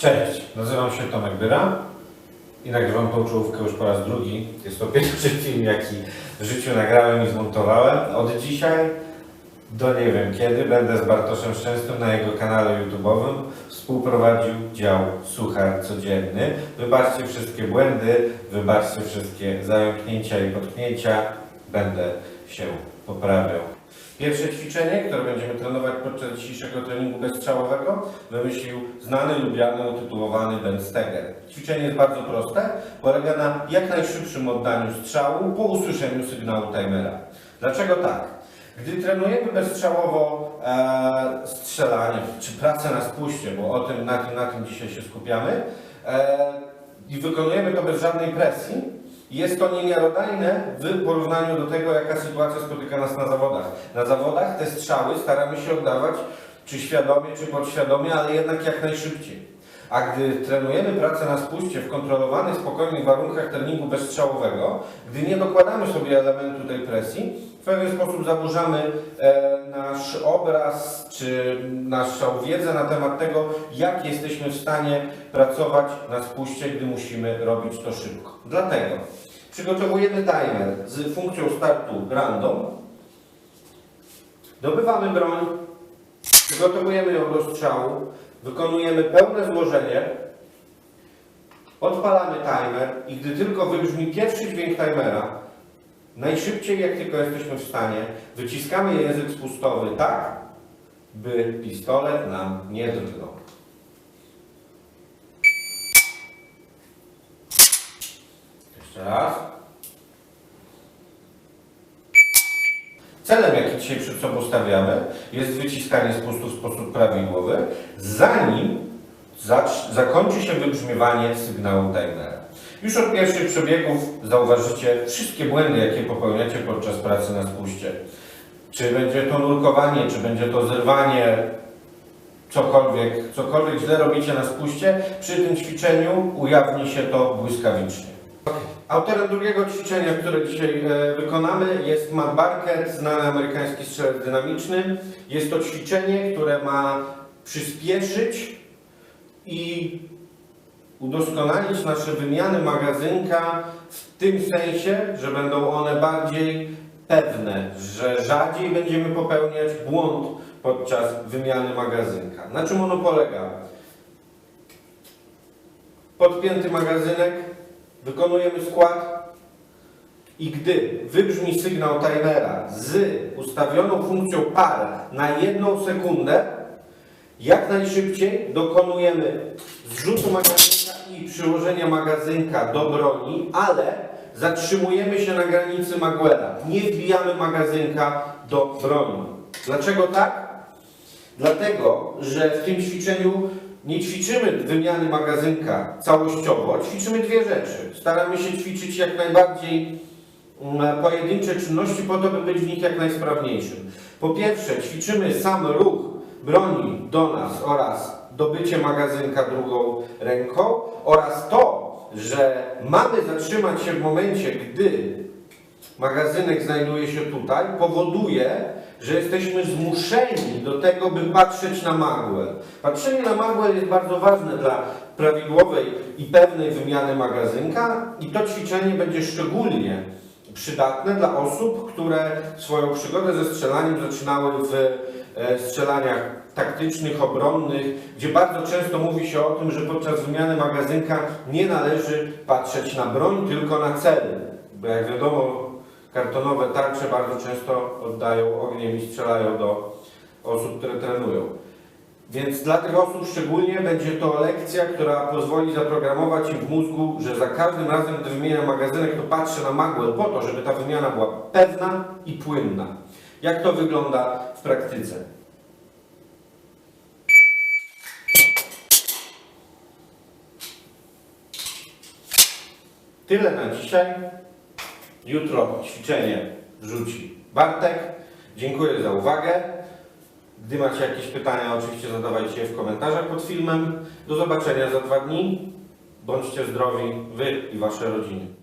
Cześć, nazywam się Tomek Byra i nagrywam tą czołówkę już po raz drugi. Jest to pierwszy film, jaki w życiu nagrałem i zmontowałem. Od dzisiaj do nie wiem kiedy będę z Bartoszem Szczęsnym na jego kanale YouTube'owym współprowadził dział Suchar Codzienny. Wybaczcie wszystkie błędy, wybaczcie wszystkie zająknięcia i potknięcia. Będę się poprawiał. Pierwsze ćwiczenie, które będziemy trenować podczas dzisiejszego treningu bezstrzałowego, wymyślił znany, lubiany, utytułowany Ben Steger. Ćwiczenie jest bardzo proste, polega na jak najszybszym oddaniu strzału po usłyszeniu sygnału timera. Dlaczego tak? Gdy trenujemy bezstrzałowo e, strzelanie, czy pracę na spuście, bo o tym, na tym, na tym dzisiaj się skupiamy, e, i wykonujemy to bez żadnej presji, jest to niemiarodajne w porównaniu do tego, jaka sytuacja spotyka nas na zawodach. Na zawodach te strzały staramy się oddawać, czy świadomie, czy podświadomie, ale jednak jak najszybciej. A gdy trenujemy pracę na spuście w kontrolowanych, spokojnych warunkach treningu bezstrzałowego, gdy nie dokładamy sobie elementu tej presji, w pewien sposób zaburzamy e, nasz obraz czy naszą wiedzę na temat tego, jak jesteśmy w stanie pracować na spuście, gdy musimy robić to szybko. Dlatego przygotowujemy timer z funkcją startu random, dobywamy broń, przygotowujemy ją do strzału, wykonujemy pełne złożenie, odpalamy timer i gdy tylko wybrzmi pierwszy dźwięk timera, najszybciej jak tylko jesteśmy w stanie, wyciskamy język spustowy tak, by pistolet nam nie drgnął. Jeszcze raz. Celem, jaki dzisiaj przed sobą stawiamy, jest wyciskanie spustu w sposób prawidłowy, zanim zakończy się wybrzmiewanie sygnału timera. Już od pierwszych przebiegów zauważycie wszystkie błędy, jakie popełniacie podczas pracy na spuście. Czy będzie to nurkowanie, czy będzie to zerwanie, cokolwiek, cokolwiek źle robicie na spuście, przy tym ćwiczeniu ujawni się to błyskawicznie. Autorem drugiego ćwiczenia, które dzisiaj e, wykonamy jest Matt Barker, znany amerykański strzelec dynamiczny. Jest to ćwiczenie, które ma przyspieszyć i udoskonalić nasze wymiany magazynka w tym sensie, że będą one bardziej pewne, że rzadziej będziemy popełniać błąd podczas wymiany magazynka. Na czym ono polega? Podpięty magazynek, wykonujemy skład i gdy wybrzmi sygnał timera z ustawioną funkcją par na jedną sekundę, jak najszybciej dokonujemy zrzutu magazynka i przyłożenia magazynka do broni, ale zatrzymujemy się na granicy Maguela. Nie wbijamy magazynka do broni. Dlaczego tak? Dlatego, że w tym ćwiczeniu nie ćwiczymy wymiany magazynka całościowo, ćwiczymy dwie rzeczy. Staramy się ćwiczyć jak najbardziej mm, pojedyncze czynności po to, by być w nich jak najsprawniejszym. Po pierwsze, ćwiczymy sam ruch broni do nas oraz dobycie magazynka drugą ręką oraz to, że mamy zatrzymać się w momencie, gdy magazynek znajduje się tutaj, powoduje, że jesteśmy zmuszeni do tego, by patrzeć na magłę. Patrzenie na magłę jest bardzo ważne dla prawidłowej i pewnej wymiany magazynka i to ćwiczenie będzie szczególnie przydatne dla osób, które swoją przygodę ze strzelaniem zaczynały w strzelaniach taktycznych, obronnych, gdzie bardzo często mówi się o tym, że podczas wymiany magazynka nie należy patrzeć na broń, tylko na cel. Bo jak wiadomo, kartonowe tarcze bardzo często oddają ogniem i strzelają do osób, które trenują. Więc dla tych osób szczególnie będzie to lekcja, która pozwoli zaprogramować im w mózgu, że za każdym razem, gdy wymieniam magazynek, to patrzę na magłę po to, żeby ta wymiana była pewna i płynna. Jak to wygląda w praktyce? Tyle na dzisiaj. Jutro ćwiczenie wrzuci Bartek. Dziękuję za uwagę. Gdy macie jakieś pytania, oczywiście zadawajcie je w komentarzach pod filmem. Do zobaczenia za dwa dni. Bądźcie zdrowi, wy i wasze rodziny.